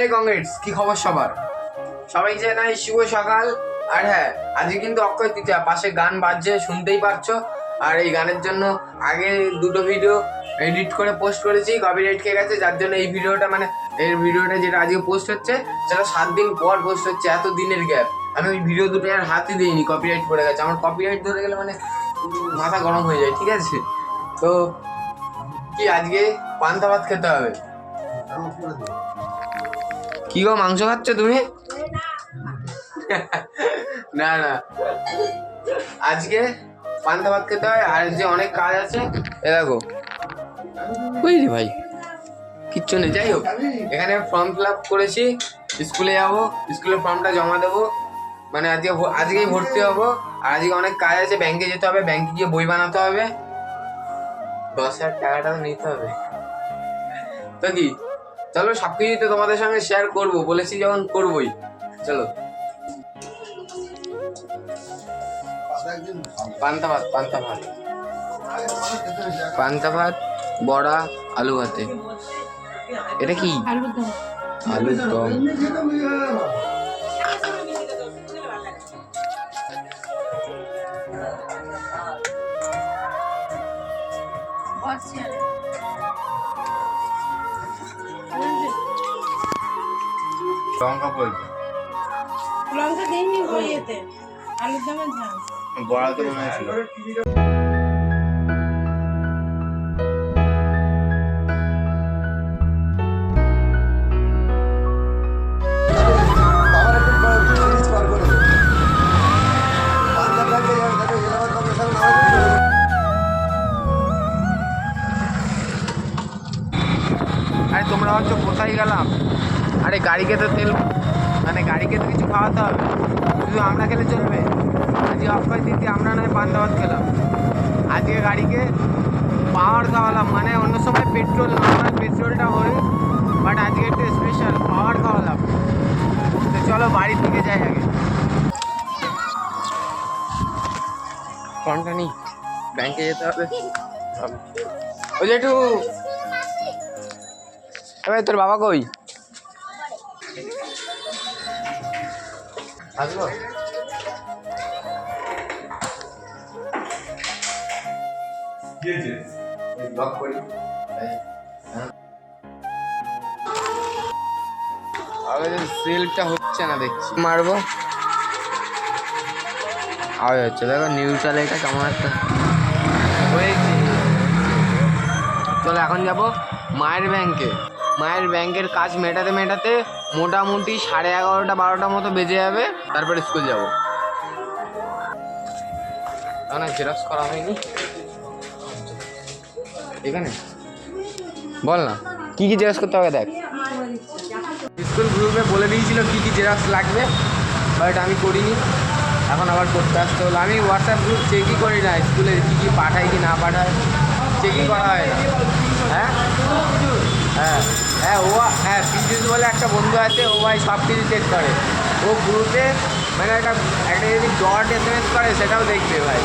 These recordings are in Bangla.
এই কংগ্রেস, কি খবর সবার? সবাই জানাই শুভ সকাল। আর হ্যাঁ আজকে কিন্তু অক্ষয় তৃতীয়া, পাশে গান বাজছে, শুনতেই পারছ। আর এই গানের জন্য আগে দুটো ভিডিও এডিট করে পোস্ট করেছি কপিরাইট খেয়ে গেছে, যার জন্য এই ভিডিওটা মানে এই ভিডিওটা যেটা আজকে পোস্ট হচ্ছে, সেটা সাত দিন পর পোস্ট হচ্ছে, এত দিনের গ্যাপ আমি ওই ভিডিও দুটো আর হাতই দিইনি কপিরাইট পড়ে গেছে। আমার কপিরাইট ধরে গেলে মানে মাথা গরম হয়ে যায়, ঠিক আছে? তো কি, আজকে পান্তা ভাত খেতে হবে? কি গো, মাংস খাচ্ছ তুমি? না না। আজকে পান্তা ভাত খেতে হয়, আর যে অনেক কাজ আছে, এ দেখো। বুঝলি ভাই, কিচ্ছু নেই, যাই হোক। এখানে ফর্ম ফিল আপ করেছি, স্কুলে যাব, স্কুলের ফর্মটা জমা দেবো। মানে আজকে আজকেই ভর্তি হব, আর আজকে অনেক কাজ আছে ব্যাংকে যেতে হবে ব্যাংকে গিয়ে বই বানাতে হবে। দশ হাজার টাকাটা নিতে হবে। তো কি চলো সব কিছুই তো তোমাদের সঙ্গে শেয়ার করব বলেছি যখন করবোই। চলো। পান্তা ভাত পান্তা ভাত। পান্তা ভাত বড়া আলু ভাতে। এটা কি? আলুর দম। লঙ্কা বই লঙ্কা দিইনি বইয়েতে আলুর দমের ঝাল। বড়া তো মনে ছিল আরে তোমরা হচ্ছে কোথায় গেলাম? আরে গাড়িকে তো তেল মানে গাড়িকে তো কিছু খাওয়াতে হবে? শুধু আমরা খেলে চলবে। আজকে অক্ষয় দিতে আমরা নয় পান্তা ভাত খেলাম। আজকে গাড়িকে পাওয়ার খাওয়ালাম মানে অন্য সময় পেট্রোল নর্মাল পেট্রোলটা হয় বাট আজকে একটু স্পেশাল পাওয়ার খাওয়ালাম। তো চলো বাড়ির দিকে যাই আগে। ফোনটা নেই ব্যাংকে যেতে হবে। ওই যে একটু এবার তোর বাবা কই? আসব ব্লক করি। সেলটা হচ্ছে না দেখছি। মারবো। আওয়াজ হচ্ছে দেখো নিউট্রাল এটা কেমন একটা হয়েছে। চলো এখন যাব মায়ের ব্যাংকে মায়ের ব্যাংকের কাজ মেটাতে মেটাতে মোটামুটি সাড়ে এগারোটা বারোটা মতো বেজে যাবে, তারপরে স্কুল যাব। না জেরক্স করা হয়নি। এখানে? বল না, কি কি জেরক্স করতে হবে দেখ। স্কুল গ্রুপে বলে দিয়েছিল কি কি জেরক্স লাগবে, বাট আমি করিনি। এখন আবার করতে আসতে হলো। আমি হোয়াটসঅ্যাপ গ্রুপ চেকই করি না, স্কুলে কী কী পাঠায় কি না পাঠায়। চেকই করা হয় না। হ্যাঁ? হ্যাঁ। হ্যাঁ ও হ্যাঁ পিজুস বলে একটা বন্ধু আছে ও ভাই সব কিছু চেক করে। ও গ্রুপে মানে একটা একটা যদি ডট এস এম এস করে সেটাও দেখবে ভাই।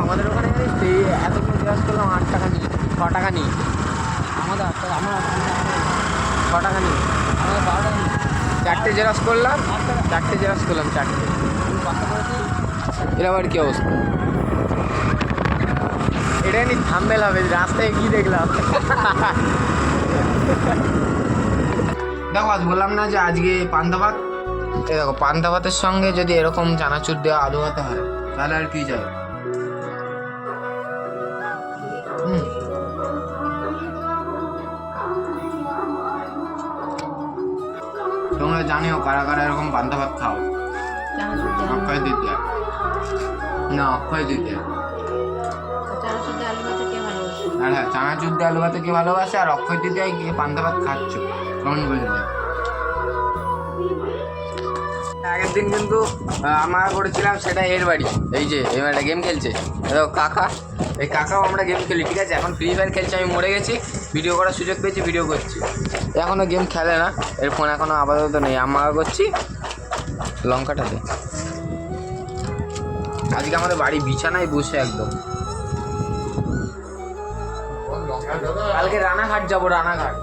আমাদের ওখানে সেই এতগুলো জিজ্ঞাসা করলাম আট টাকা নিই ছ টাকা নিই। আমাদের আট টাকা আমার ছ টাকা নিই। আমাদের বারো টাকা চারটে জেরক্স করলাম চারটে জেরক্স করলাম চারটে। এর আবার কী অবস্থা? এটা নি থাম্বেল হবে রাস্তায় কি দেখলাম? দেখো আজ বললাম না যে আজকে পান্তা ভাত। এই দেখো পান্তা ভাতের সঙ্গে যদি এরকম চানাচুর দেওয়া আলু ভাতে হয় তাহলে আর কি যায় হুম। তোমরা জানিও কারা কারা এরকম পান্তা ভাত খাও? অক্ষয় দিতে না অক্ষয় দিতে আর হ্যাঁ চানাচুর দিয়ে আলু ভাতে কে ভালোবাসে? আর অক্ষয় দিতে গিয়ে পান্তা ভাত খাচ্ছ। কমেন্ট করে দেবে আগের দিন কিন্তু আমরা করেছিলাম, সেটা এর বাড়ি। এই যে, এবার গেম খেলছে। কাকা, এই কাকাও আমরা গেম খেলি, ঠিক আছে? এখন ফ্রি ফায়ার খেলছে, আমি মরে গেছি ভিডিও করার সুযোগ পেয়েছি ভিডিও করছি। এখনও গেম খেলে না, এর ফোন এখনও আপাতত নেই। আমরা করছি লঙ্কাটাতে আজকে আমাদের বাড়ি বিছানায় বসে একদম। কালকে রানাঘাট যাব রানাঘাট।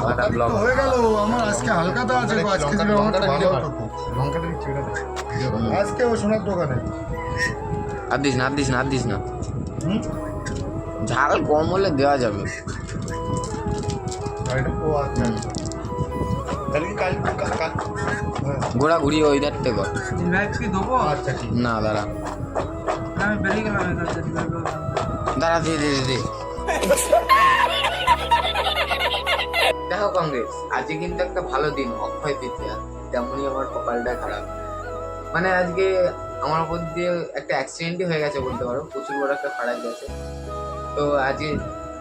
আলাদা হয়ে গেল আমার আজকে হালকাতা আছে আজকে ছিল আমার ভালো হতো লঙ্কাটা দিচ্ছি আজকে ও সোনার দোকানে। আর দিস না আর দিস না আর দিস না। ঝাল কম হলে দেওয়া যাবে। আচ্ছা আচ্ছা। হ্যাঁ, ঘোরাঘুরি ওই ধার থেকে কর। রিভাইভ কি দেবো? আচ্ছা না দাঁড়া। দাঁড়া দে দে দে, দে। দেখো কংগ্রেস, আজকে কিন্তু একটা ভালো দিন, অক্ষয় তৃতীয়া, তেমনই আমার কপালটা খারাপ। মানে আজকে আমার উপর দিয়ে একটা অ্যাক্সিডেন্টই হয়ে গেছে বলতে পারো, প্রচুর বড় একটা খারাপ গেছে। তো আজকে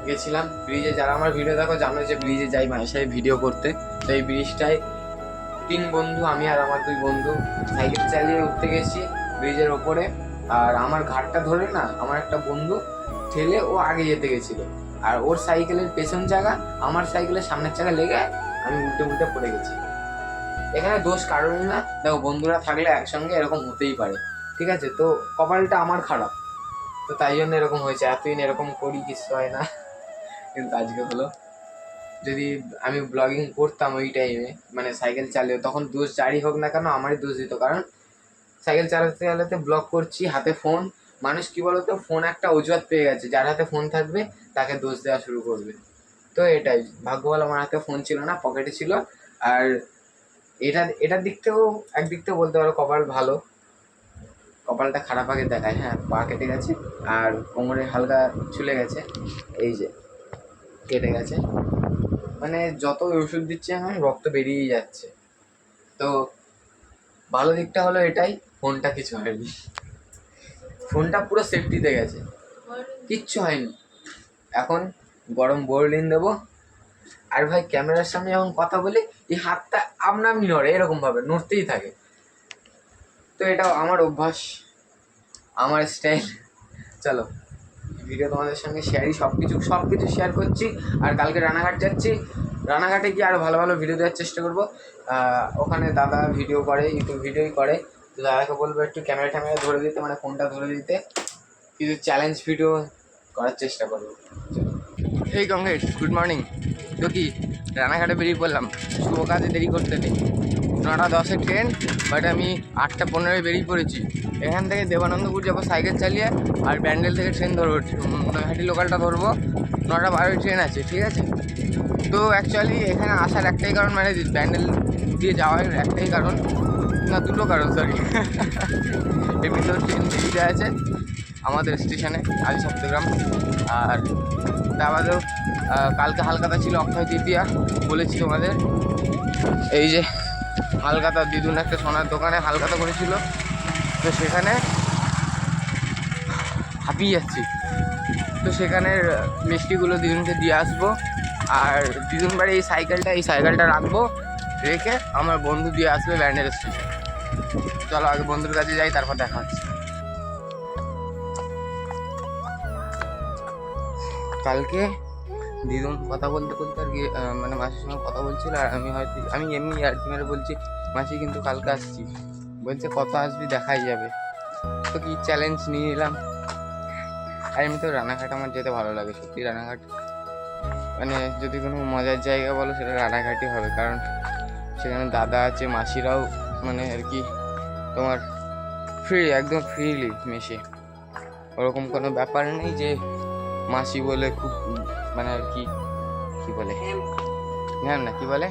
গেছিলাম ব্রিজে যারা আমার ভিডিও দেখো, জানো যে ব্রিজে যাই মায়ের সাথে ভিডিও করতে। তো এই ব্রিজটায় তিন বন্ধু, আমি আর আমার দুই বন্ধু, সাইকেল চালিয়ে উঠতে গেছি ব্রিজের ওপরে। আর আমার ঘাটটা ধরে না, আমার একটা বন্ধু ঠেলে ও আগে যেতে গেছিল। আর ওর সাইকেলের পেছন চাকা আমার সাইকেলের সামনের চাকা লেগে আমি উল্টে উল্টে পড়ে গেছি। এখানে দোষ কারণই না। দেখো, বন্ধুরা থাকলে একসঙ্গে এরকম হতেই পারে। ঠিক আছে? তো কপালটা আমার খারাপ। তো তাই জন্য এরকম হয়েছে। এতদিন এরকম করি কিছু হয় না। কিন্তু আজকে হলো। যদি আমি ব্লগিং করতাম ওই টাইমে মানে সাইকেল চালিয়ে, তখন দোষ জারি হোক না কেন, আমারই দোষ দিত। কারণ সাইকেল চালাতে চালাতে ব্লগ করছি, হাতে ফোন মানুষ কি বলতো ফোন একটা অজুহাত পেয়ে গেছে, যার হাতে ফোন থাকবে, তাকে দোষ দেওয়া শুরু করবে। তো এটাই, ভাগ্য ভালো আমার হাতে ফোন ছিল না পকেটে ছিল। আর এটা, এটার দিক থেকেও একদিক থেকে বলতে পারো কপাল ভালো। কপালটা খারাপ আগে দেখায় হ্যাঁ পা কেটে গেছে, আর কোমরে হালকা চলে গেছে, এই যে, কেটে গেছে। মানে যত ওষুধ দিচ্ছে আমি, রক্ত বেরিয়েই যাচ্ছে। তো ভালো দিকটা হলো এটাই ফোনটা কিছু হয়নি। ফোনটা পুরো সেফটিতে গেছে। কিচ্ছু হয়নি। এখন গরম বোরলিন দেবো। আর ভাই ক্যামেরার সামনে যখন কথা বলি, এই হাতটা আপনামনি নড়ে এরকমভাবে নড়তেই থাকে। তো এটাও আমার অভ্যাস, আমার স্টাইল চলো ভিডিও তোমাদের সঙ্গে শেয়ারই সব কিছু সব কিছু শেয়ার করছি। আর কালকে রানাঘাট যাচ্ছি। রানাঘাটে গিয়ে আরও ভালো ভালো ভিডিও দেওয়ার চেষ্টা করব। ওখানে দাদা ভিডিও করে, ইউটিউব ভিডিওই করে। তো দাদাকে বলব একটু ক্যামেরা ট্যামেরা ধরে দিতে মানে ফোনটা ধরে দিতে। কিছু চ্যালেঞ্জ ভিডিও করার চেষ্টা করব। এই কংগ্রেস গুড মর্নিং তো কি, রানাঘাটে বেরিয়ে পড়লাম। শুভ কাজে দেরি করতে নেই। নটা দশের ট্রেন বাট আমি আটটা পনেরোয় বেরিয়ে পড়েছি। এখান থেকে দেবানন্দপুর যাব সাইকেল চালিয়ে, আর ব্যান্ডেল থেকে ট্রেন ধরবো। নৈহাটি লোকালটা ধরবো। নটা বারোয় ট্রেন আছে, ঠিক আছে? তো অ্যাকচুয়ালি এখানে আসার একটাই কারণ মানে ব্যান্ডেল দিয়ে যাওয়ার একটাই কারণ। না, দুটো কারণ সরি এমনিতেও ট্রেন দেরিতে আছে। আমাদের স্টেশনে আজ সপ্তগ্রাম। আর তা বাদেও কালকে হালকাতা ছিল অক্ষয় তৃতীয়া, বলেছি তোমাদের। এই যে, হালকাতা দিদুন একটা সোনার দোকানে হালকাতা করেছিল। তো সেখানে হাঁপিয়ে যাচ্ছি। তো সেখানের মিষ্টিগুলো দিদুনকে দিয়ে আসব। আর দিদুন বাড়ি এই সাইকেলটা এই সাইকেলটা রাখব। রেখে আমার বন্ধু দিয়ে আসবে ব্যান্ডেল স্টেশন। চলো আগে বন্ধুর কাছে যাই, তারপর দেখা হচ্ছে। কালকে দিদুন কথা বলতে বলতে আর কি মানে মাসির সঙ্গে কথা বলছিল, আর আমি হয়তো, আমি এমনি আর কি মেরে বলছি, মাসি, কিন্তু কালকে আসছি। বলছে, কত আসবি দেখাই যাবে। তো কি চ্যালেঞ্জ নিয়ে নিলাম আর এমনিতেও রানাঘাট আমার যেতে ভালো লাগে, সত্যি রানাঘাট। মানে যদি কোনো মজার জায়গা বলো, সেটা রানাঘাটই হবে, কারণ সেখানে দাদা আছে, মাসিরাও মানে আর কি তোমার ফ্রি একদম ফ্রিলি মেশে। ওরকম কোনো ব্যাপার নেই যে মাসি বলে খুব মানে আর কি কি বলে? হ্যাঁ না কি বলে?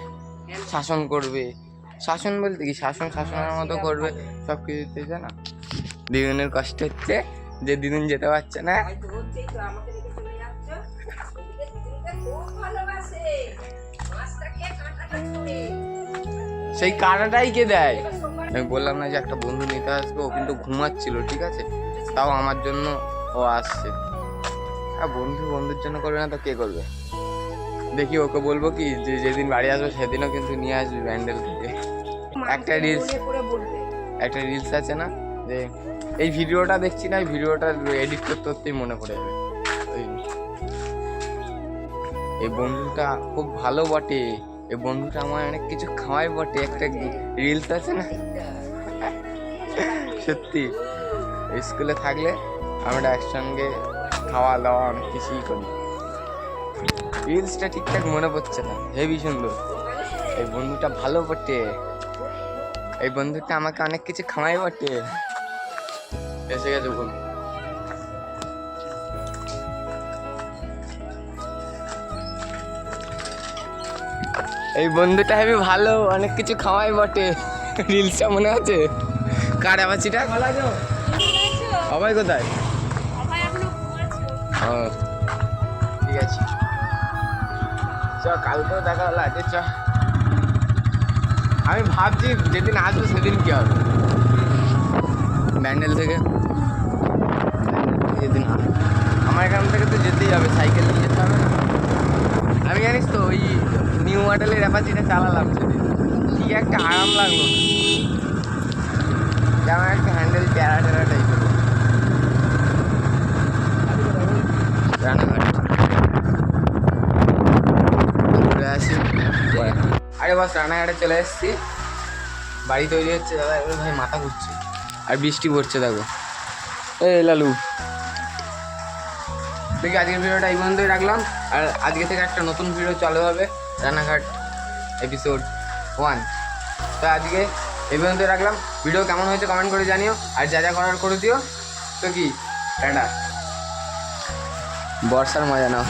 শাসন করবে। শাসন বলতে কি? শাসন শাসনের মতো করবে সব কিছুতে জানা? দিদুনের কষ্ট হচ্ছে যে দিদুন যেতে পারছে না। সেই কাটাটাই কে দেয়? আমি বললাম না যে একটা বন্ধু নিতে আসবে ও কিন্তু ঘুমাচ্ছিল ঠিক আছে? তাও আমার জন্য ও আসছে। আর বন্ধু বন্ধুর জন্য করবে না তো কে করবে? দেখি ওকে বলব কি যে যেদিন বাড়ি আসবে সেদিনও কিন্তু নিয়ে আসবে ব্যান্ডেল থেকে। একটা রিলস একটা রিলস আছে না যে এই ভিডিওটা দেখছি না এই ভিডিওটা এডিট করতে করতেই মনে পড়ে যাবে। এই বন্ধুটা খুব ভালো বটে। এই বন্ধুটা আমার অনেক কিছু খাওয়াই বটে, একটা রিলস আছে না? সত্যি, স্কুলে থাকলে আমরা একসঙ্গে খাওয়া দাওয়া অনেক কিছুই করি। রিলসটা ঠিকঠাক মনে পড়ছে না হেভি সুন্দর। এই বন্ধুটা ভালো বটে। এই বন্ধুটা আমাকে অনেক কিছু খাওয়াই বটে। এসে গেছে বন্ধু। এই বন্ধুটা হেবি ভালো, অনেক কিছু খাওয়াই বটে। রিলসটা মনে আছে? কার আবাসিটা সবাই কোথায়? ও ঠিক আছে। চ, কালকেও দেখা হলো, আজকে চ। আমি ভাবছি যেদিন আসব সেদিন কি হবে। ব্যান্ডেল থেকে। যেদিন আসব আমার এখান থেকে তো যেতেই হবে, সাইকেল নিয়ে যেতে হবে আমি জানিস তো, ওই নিউ মডেলের অ্যাপাচিটা চালালাম। সেদিন কি একটা আরাম লাগল। যেমন একটা হ্যান্ডেল টেরা টেরা টাইপের আরে বাস রানাঘাটে চলে এসেছি। বাড়ি তৈরি হচ্ছে, দাদা। এবার ভাই মাথা ঘুরছে। আর বৃষ্টি পড়ছে, দেখো। এই লালু। দেখি, আজকের ভিডিওটা এই পর্যন্তই রাখলাম। আর আজকে থেকে একটা নতুন ভিডিও চালু হবে। রানাঘাট এপিসোড ওয়ান তো আজকে এই পর্যন্ত রাখলাম। ভিডিও কেমন হয়েছে কমেন্ট করে জানিও। আর যা যা করার করে দিও। তো কি? টাটা। বর্ষার মজা নাও।